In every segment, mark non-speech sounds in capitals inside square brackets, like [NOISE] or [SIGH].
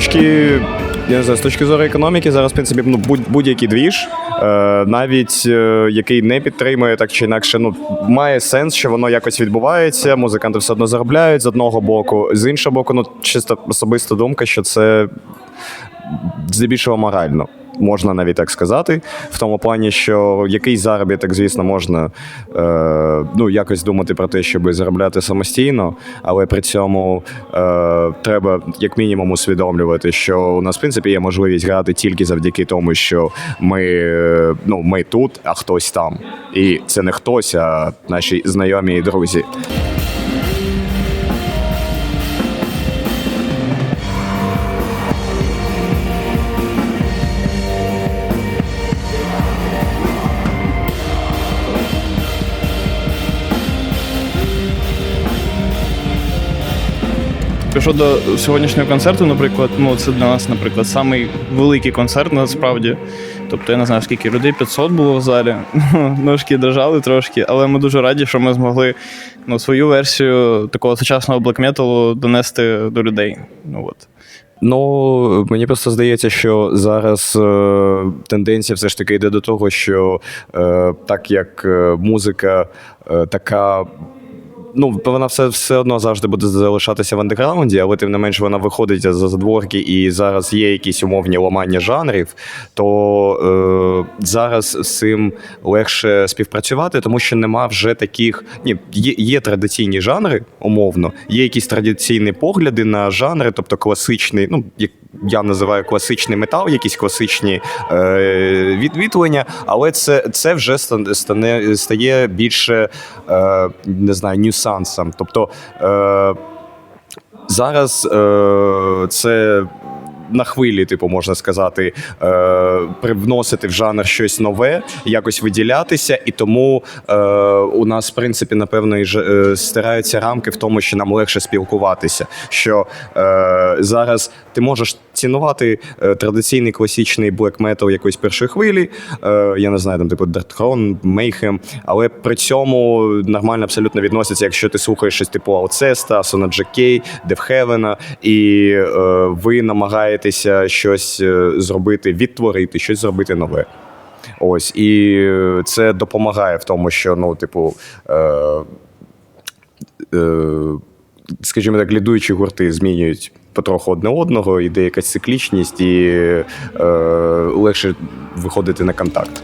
точки, я не знаю, з точки зору економіки, зараз, в принципі, ну, будь, будь-який двіж, е, навіть е, який не підтримує так чи інакше, ну, має сенс, що воно якось відбувається, музиканти все одно заробляють з одного боку. З іншого боку, ну, чисто особиста думка, що це здебільшого морально. Можна навіть так сказати, в тому плані, що якийсь заробіток, звісно, можна е, ну, якось думати про те, щоб заробляти самостійно, але при цьому е, треба як мінімум усвідомлювати, що у нас в принципі є можливість грати тільки завдяки тому, що ми, е, ну, ми тут, а хтось там. І це не хтось, а наші знайомі і друзі. Щодо сьогоднішнього концерту, наприклад, ну це для нас, наприклад, самий великий концерт насправді. Тобто я не знаю, скільки людей 500 було в залі. [LAUGHS] Ножки дрожали трошки, але ми дуже раді, що ми змогли ну, свою версію такого сучасного блекметалу донести до людей. Ну от. Ну, мені просто здається, що зараз е, тенденція все ж таки йде до того, що е, так як е, музика е, така. Ну, вона все, все одно завжди буде залишатися в андеграунді, але тим не менш вона виходить за задворки, і зараз є якісь умовні ламання жанрів, то е, зараз з цим легше співпрацювати, тому що нема вже таких. Ні, є, є традиційні жанри, умовно, є якісь традиційні погляди на жанри, тобто класичний, ну як я називаю класичний метал, якісь класичні е, відвітлення, але це, це вже стан- стане, стає більше е, не знаю, нюсансом. Тобто е, зараз е, це. На хвилі, типу, можна сказати, е, привносити в жанр щось нове, якось виділятися, і тому е, у нас, в принципі, напевно, і ж- е, стираються рамки в тому, що нам легше спілкуватися. Що е, зараз ти можеш цінувати е, традиційний класичний блек метал якоїсь першої хвилі, е, я не знаю, там типу Дартхрон, Мейхем, але при цьому нормально абсолютно відноситься, якщо ти слухаєш щось типу Алцеста, Сона Джекей, Девхевена, і е, ви намагаєтеся щось зробити, відтворити, щось зробити нове. Ось, і це допомагає в тому, що, ну, типу, е, е, скажімо так, лідуючі гурти змінюють потроху одне одного, іде якась циклічність, і е, легше виходити на контакт.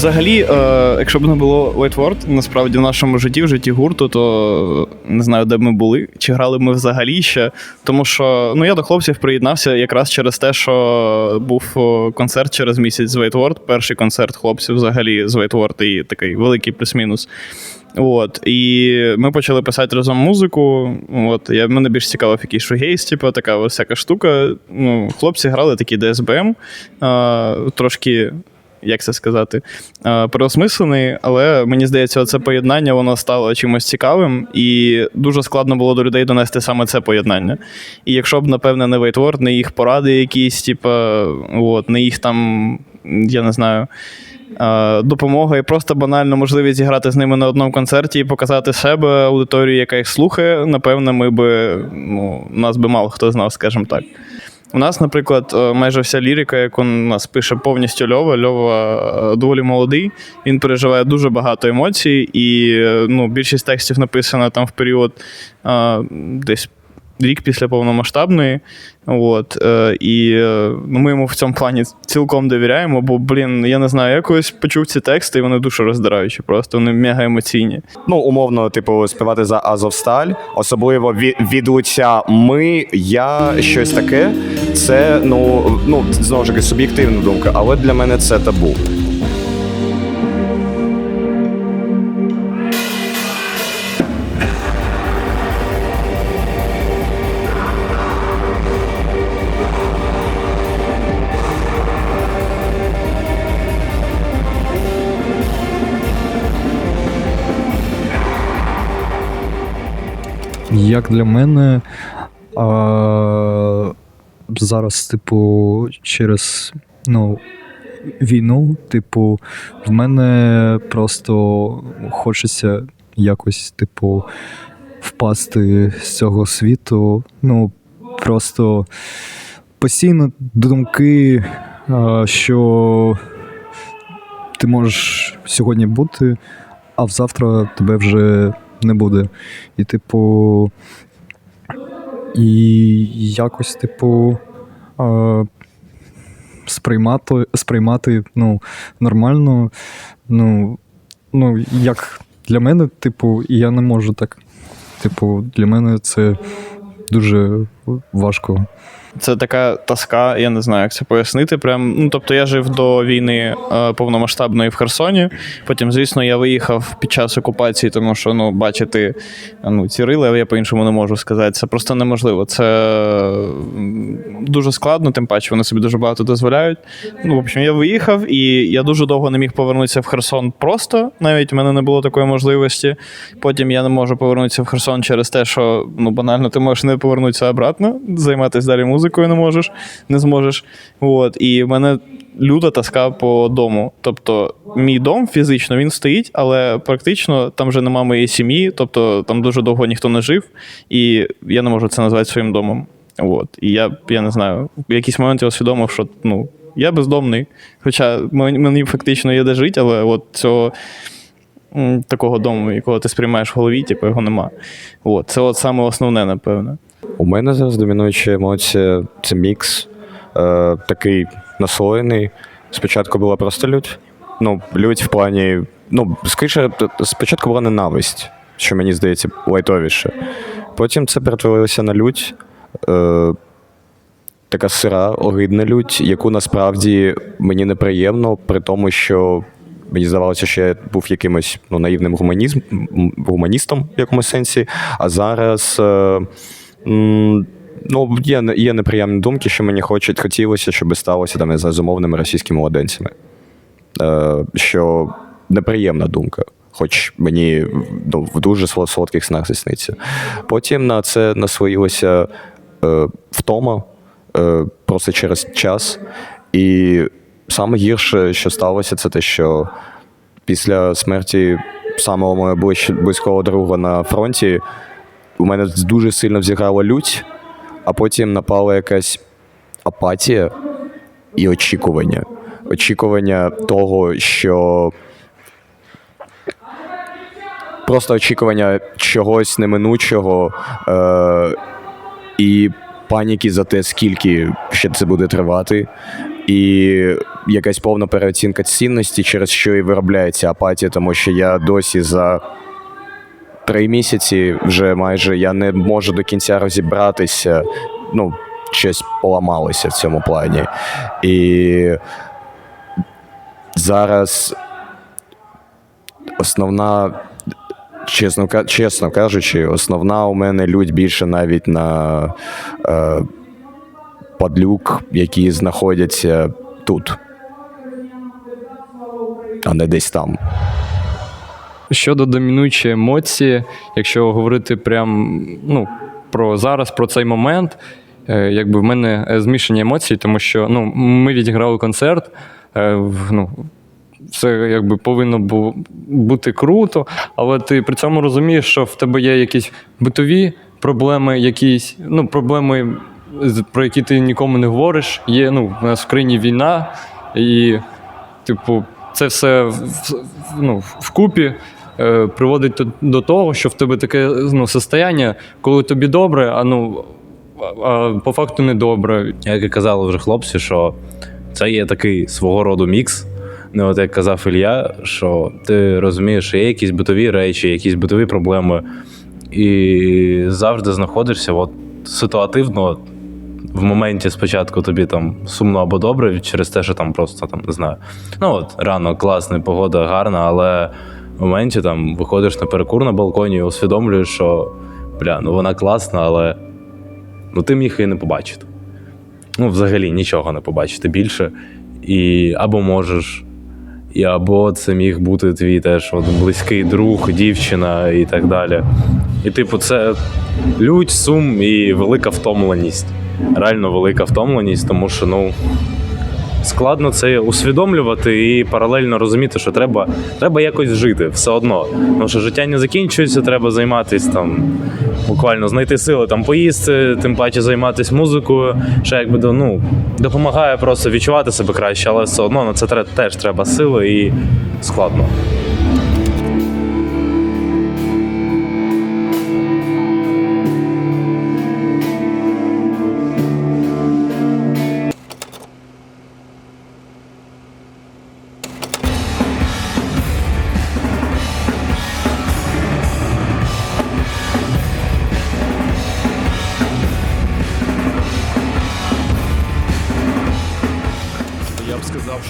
Взагалі, е, якщо б не було White Word, насправді в нашому житті, в житті гурту, то е, не знаю, де б ми були, чи грали ми взагалі ще. Тому що ну, я до хлопців приєднався якраз через те, що був концерт через місяць з White Word, перший концерт хлопців взагалі з White Word, і такий великий плюс-мінус. От, і ми почали писати разом музику. От, я, мене більш цікавив якийсь шугейс, типу, така ось всяка штука. Ну, хлопці грали такі ДСБМ, е, трошки як це сказати, е, переосмислений, але мені здається, це поєднання воно стало чимось цікавим, і дуже складно було до людей донести саме це поєднання. І якщо б, напевне, не Вейтворд, не їх поради якісь, типу, от, не їх там, я не знаю. е, Допомога і просто банально можливість зіграти з ними на одному концерті і показати себе аудиторії, яка їх слухає. Напевне, ми би ну, нас би мало хто знав, скажімо так. У нас, наприклад, е, майже вся лірика, яку нас пише повністю Льова. Льова е, доволі молодий. Він переживає дуже багато емоцій, і е, ну, більшість текстів написана там в період десь рік після повномасштабної. От, е, і е, ну, ми йому в цьому плані цілком довіряємо, бо, блін, я не знаю, я колись почув ці тексти, і вони дуже роздираючі, просто вони мега емоційні. Ну, умовно, типу, співати за Азовсталь, особливо від лиця ми, я, щось таке. Це, ну, ну, знову ж таки, суб'єктивна думка, але для мене це табу. Як для мене, а, зараз, типу, через ну, війну, типу, в мене просто хочеться якось, типу, впасти з цього світу. Ну, просто постійно думки, а, що ти можеш сьогодні бути, а завтра тебе вже не буде. І, типу, і якось, типу, а, сприймати, сприймати ну, нормально. Ну, ну, як для мене, типу, і я не можу так. Типу, для мене це дуже важко. Це така тоска, я не знаю, як це пояснити. Прям, ну, тобто я жив до війни е, повномасштабної в Херсоні. Потім, звісно, я виїхав під час окупації, тому що ну, бачити ну, ці рили, я по-іншому не можу сказати. Це просто неможливо. Це дуже складно, тим паче вони собі дуже багато дозволяють. Ну, в общем, я виїхав, і я дуже довго не міг повернутися в Херсон просто. Навіть в мене не було такої можливості. Потім я не можу повернутися в Херсон через те, що ну, банально ти можеш не повернутися обратно, займатися далі музикою не можеш, не зможеш. От. І в мене люта тоска по дому. Тобто, мій дом фізично він стоїть, але практично там вже нема моєї сім'ї, тобто там дуже довго ніхто не жив, і я не можу це назвати своїм домом. От. І я, я не знаю, в якийсь момент я усвідомив, що ну, я бездомний. Хоча мені фактично є де жити, але от цього такого дому, якого ти сприймаєш в голові, типу, його нема. От. Це от саме основне, напевно. У мене зараз домінуюча емоція це мікс, е, такий наслоєний. Спочатку була просто лють. Ну, лють в плані. Ну, скоріше, спочатку була ненависть, що мені здається лайтовіше. Потім це перетворилося на лють. Е, така сира, огидна лють, яку насправді мені неприємно, при тому, що мені здавалося, що я був якимось ну, наївним гуманізм, гуманістом в якомусь сенсі. А зараз. Е, Ну, є, є неприємні думки, що мені хочуть, хотілося, щоб сталося там за зумовними російськими младенцями. Е, що неприємна думка, хоч мені ну, в дуже солодких снах це сниться. Потім на це наслоїлося е, втома е, просто через час. І саме гірше, що сталося, це те, що після смерті самого мого ближ- близького друга на фронті у мене дуже сильно взіграла лють, а потім напала якась апатія і очікування. Очікування того, що. Просто очікування чогось неминучого е- і паніки за те, скільки ще це буде тривати, і якась повна переоцінка цінності, через що і виробляється апатія, тому що я досі за три місяці вже майже я не можу до кінця розібратися. Ну, щось поламалося в цьому плані. І зараз основна, чесно, чесно кажучи, основна у мене лють більше навіть на е, падлюк, які знаходяться тут, а не десь там. Щодо домінуючої емоції, якщо говорити прям ну, про зараз, про цей момент, е, якби в мене змішані емоції, тому що ну, ми відіграли концерт. е, Ну, це якби повинно бу- бути круто, але ти при цьому розумієш, що в тебе є якісь битові проблеми, якісь ну, проблеми, про які ти нікому не говориш. Є ну, у нас в країні війна, і, типу, це все ну, вкупі приводить до, того, що в тебе таке ну, состояння, коли тобі добре, а ну. а- по факту не добре. Як і казали вже хлопці, що це є такий свого роду мікс. Ну, от як казав Ілля, що ти розумієш, що є якісь битові речі, якісь битові проблеми, і завжди знаходишся от, ситуативно. В моменті спочатку тобі там сумно або добре, через те, що там просто там не знаю. Ну от рано, класна, погода гарна, але моменті там виходиш на перекур на балконі і усвідомлюєш, що бля, ну вона класна, але ну ти міг її не побачити ну, взагалі нічого не побачити більше. І або можеш, і або це міг бути твій теж от, близький друг, дівчина і так далі. І, типу, це лють, сум і велика втомленість. Реально велика втомленість, тому що ну. Складно це усвідомлювати і паралельно розуміти, що треба, треба якось жити все одно. Тому що життя не закінчується, треба займатися там, буквально знайти сили там поїсти, тим паче займатися музикою, що якби ну, допомагає просто відчувати себе краще, але все одно на це теж треба сили і складно.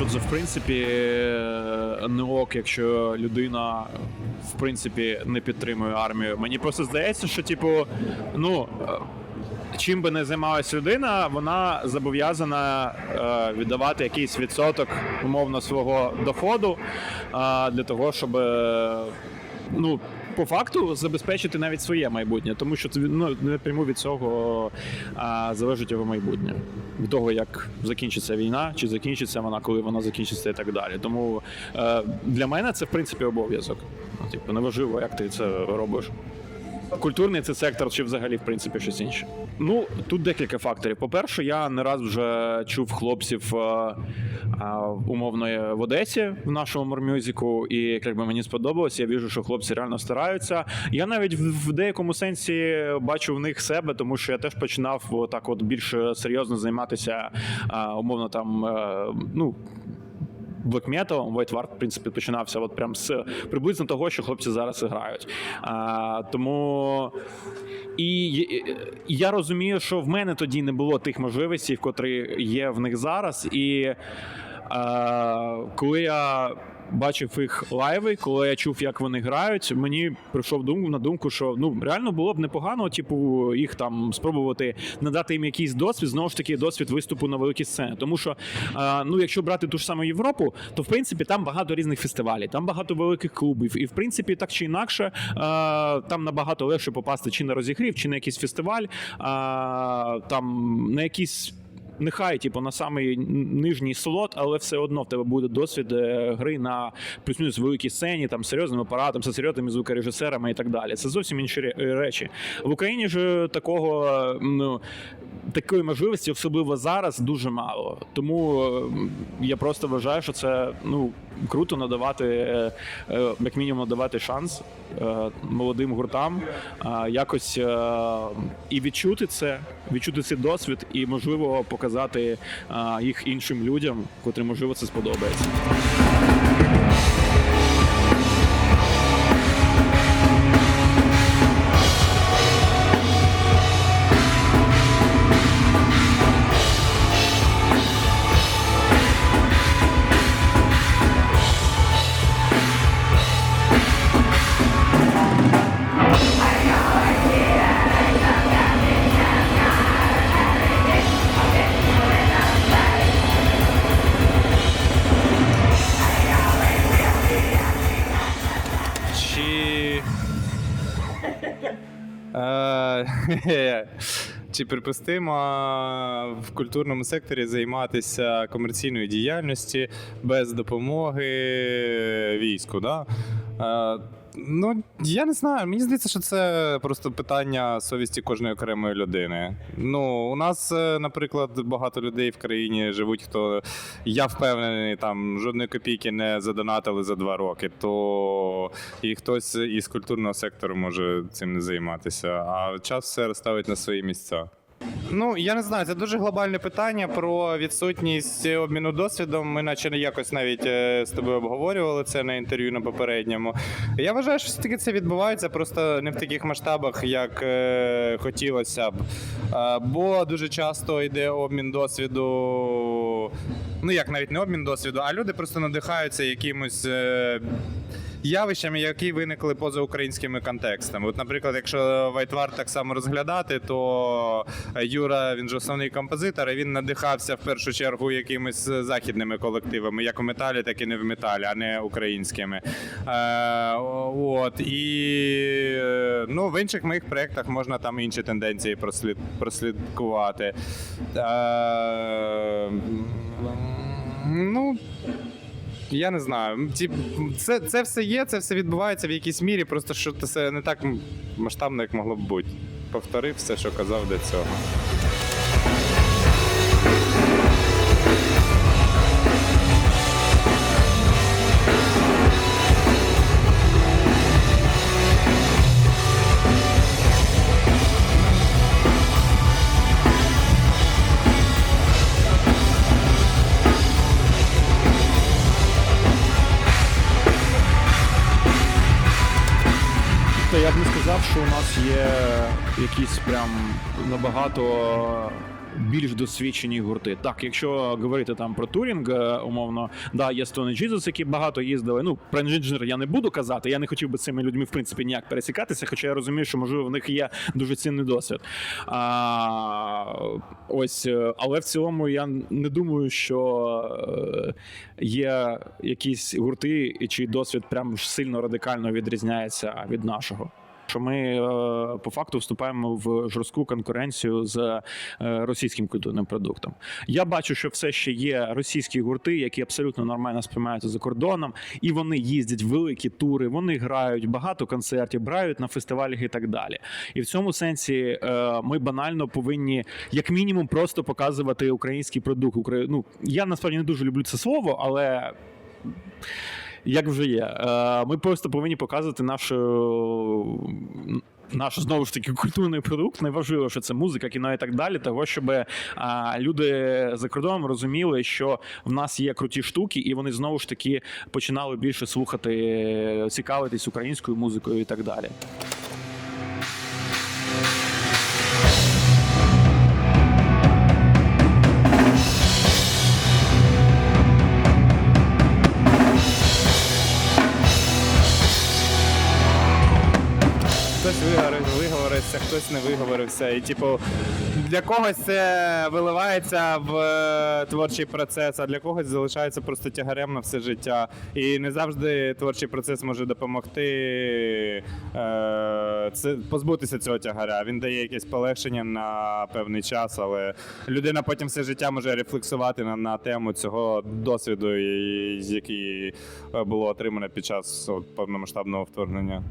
Що це в принципі е, не ок, якщо людина в принципі не підтримує армію. Мені просто здається, що типу, ну. е, Чим би не займалась людина, вона зобов'язана е, віддавати якийсь відсоток умовно свого доходу е, для того, щоб е, ну, по факту забезпечити навіть своє майбутнє, тому що ну, напряму від цього а, залежить його майбутнє. Від того, як закінчиться війна, чи закінчиться вона, коли вона закінчиться і так далі. Тому е, для мене це в принципі обов'язок. Типу, неважливо, як ти це робиш. Культурний це сектор, чи взагалі, в принципі, щось інше. Ну, тут декілька факторів. По-перше, я не раз вже чув хлопців е, е, умовно в Одесі в нашому мормюзику, і якби мені сподобалось, я віжу, що хлопці реально стараються. Я навіть в деякому сенсі бачу в них себе, тому що я теж починав так от більш серйозно займатися е, умовно там. ну, Black White Ward, в принципі, починався от прям з приблизно того, що хлопці зараз грають. А, тому і і я розумію, що в мене тоді не було тих можливостей, котрі є в них зараз. І а, коли я бачив їх лайви, коли я чув, як вони грають, мені прийшов дум, на думку, що ну реально було б непогано, типу, їх там спробувати надати їм якийсь досвід, знову ж таки, досвід виступу на великій сцені. Тому що, а, ну, якщо брати ту ж саму Європу, то в принципі там багато різних фестивалів, там багато великих клубів, і в принципі, так чи інакше, а, там набагато легше попасти чи на розігрів, чи на якийсь фестиваль, а, там на якісь. Нехай, типу, на самий нижній слот, але все одно в тебе буде досвід е, гри на плюс-мінус великій сцені, там серйозним апаратом, з серйозними звукорежисерами і так далі. Це зовсім інші речі. В Україні ж такого е, ну. Такої можливості, особливо зараз, дуже мало. Тому е, я просто вважаю, що це ну круто надавати, е, е, як мінімум, надавати шанс е, молодим гуртам, якось і відчути це, відчути цей досвід, і можливо показати їх іншим людям, котрим можливо це сподобається. [LAUGHS] Чи припустимо в культурному секторі займатися комерційною діяльністю без допомоги війську? Да? Ну, я не знаю. Мені здається, що це просто питання совісті кожної окремої людини. Ну, у нас, е, наприклад, багато людей в країні живуть, хто я впевнений, там жодної копійки не задонатили за два роки, то і хтось із культурного сектору може цим не займатися. А час все розставить на свої місця. Ну, я не знаю, це дуже глобальне питання про відсутність обміну досвідом. Ми наче якось навіть е, з тобою обговорювали це на інтерв'ю на попередньому. Я вважаю, що все-таки це відбувається просто не в таких масштабах, як е, хотілося б. Е, бо дуже часто йде обмін досвіду. Ну, як навіть не обмін досвіду, а люди просто надихаються якимось. Е, явищами, які виникли поза українськими контекстами. От, наприклад, якщо Вайтвар так само розглядати, то Юра він же основний композитор, і він надихався в першу чергу якимись західними колективами, як в металі, так і не в металі, а не українськими. Е, от і ну, в інших моїх проєктах можна там інші тенденції прослід, прослідкувати. Е, ну. Я не знаю. Ті, це, це все є, це все відбувається в якійсь мірі, просто що це не так масштабно, як могло б бути. Повторив все, що казав до цього. Якісь прям набагато більш досвідчені гурти. Так, якщо говорити там про турінг, е, умовно, да, є Stone Jesus, які багато їздили. Ну, про Engineer я не буду казати. Я не хотів би цими людьми в принципі ніяк пересікатися, хоча я розумію, що можливо в них є дуже цінний досвід. А, ось, е, але в цілому я не думаю, що е, є якісь гурти, чий досвід прям сильно радикально відрізняється від нашого. Що ми е, по факту вступаємо в жорстку конкуренцію з е, російським культурним продуктом. Я бачу, що все ще є російські гурти, які абсолютно нормально сприймаються за кордоном, і вони їздять в великі тури, вони грають багато концертів, грають на фестивалях і так далі. І в цьому сенсі е, ми банально повинні, як мінімум, просто показувати український продукт. Ну, я насправді не дуже люблю це слово, але як вже є. Е, Ми просто повинні показувати нашу. Наш знову ж таки культурний продукт. Неважливо, що це музика, кіно і так далі. Того, щоб а, люди за кордоном розуміли, що в нас є круті штуки, і вони знову ж таки починали більше слухати, цікавитись українською музикою і так далі. Виговорився, хтось не виговорився. І, типу, для когось це виливається в е, творчий процес, а для когось залишається просто тягарем на все життя. І не завжди творчий процес може допомогти е, це, позбутися цього тягаря. Він дає якесь полегшення на певний час, але людина потім все життя може рефлексувати на, на тему цього досвіду, який е, було отримано під час повномасштабного вторгнення.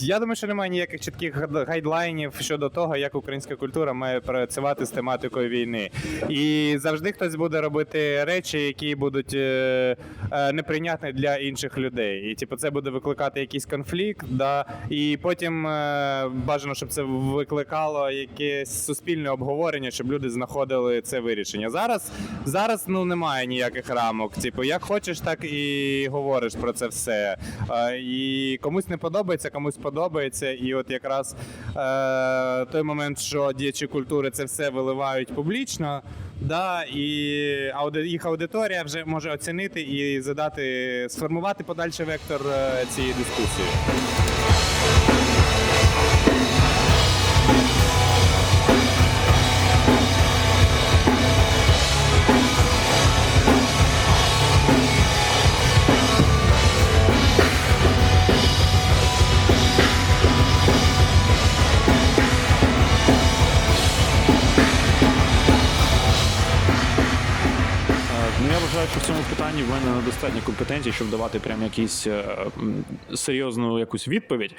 Я думаю, що немає ніяких чітких гайдлайнів щодо того, як українська культура має працювати з тематикою війни. І завжди хтось буде робити речі, які будуть е, е, неприйнятні для інших людей. І типу, це буде викликати якийсь конфлікт, да, і потім е, бажано, щоб це викликало якесь суспільне обговорення, щоб люди знаходили це вирішення. Зараз, зараз ну немає ніяких рамок. Типу, як хочеш, так і говориш про це все. І комусь не подобається, комусь подобається. І от якраз е, той момент, що діячі культури це все виливають публічно, да, і їх аудиторія вже може оцінити і задати, сформувати подальший вектор е, цієї дискусії. Недостатньо компетенції, щоб давати прям якісь е, серйозну якусь відповідь.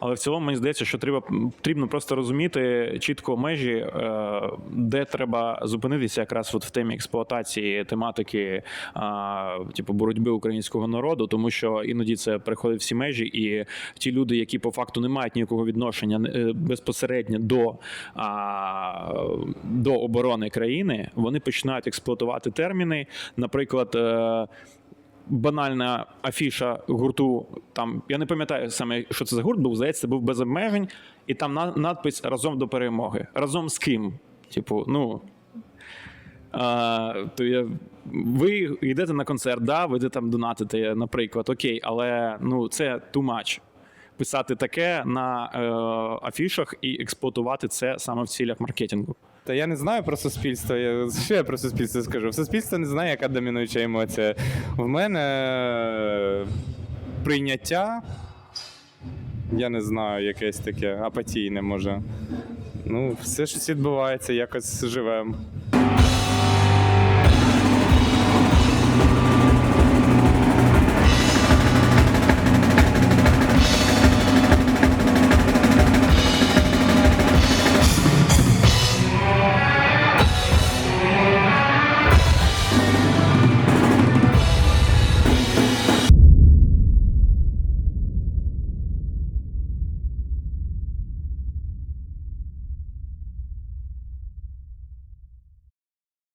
Але в цілому мені здається, що треба потрібно просто розуміти чітко межі, е, де треба зупинитися якраз от в темі експлуатації тематики, типу боротьби українського народу, тому що іноді це приходить всі межі, і ті люди, які по факту не мають ніякого відношення е, безпосередньо до, до оборони країни, вони починають експлуатувати терміни. Наприклад, е, банальна афіша гурту. Там я не пам'ятаю саме, що це за гурт був. Здається, це був без обмежень, і там на- надпис разом до перемоги. Разом з ким? Типу, ну. А, то я, ви йдете на концерт, да, ви де там донатите, наприклад, окей, але ну, це too much. Писати таке на е, афішах і експлуатувати це саме в цілях маркетингу. Та я не знаю про суспільство. Я, що я про суспільство скажу? Суспільство не знає, яка домінуюча емоція. В мене е, прийняття, я не знаю, якесь таке апатійне може. Ну, все щось відбувається, якось живемо.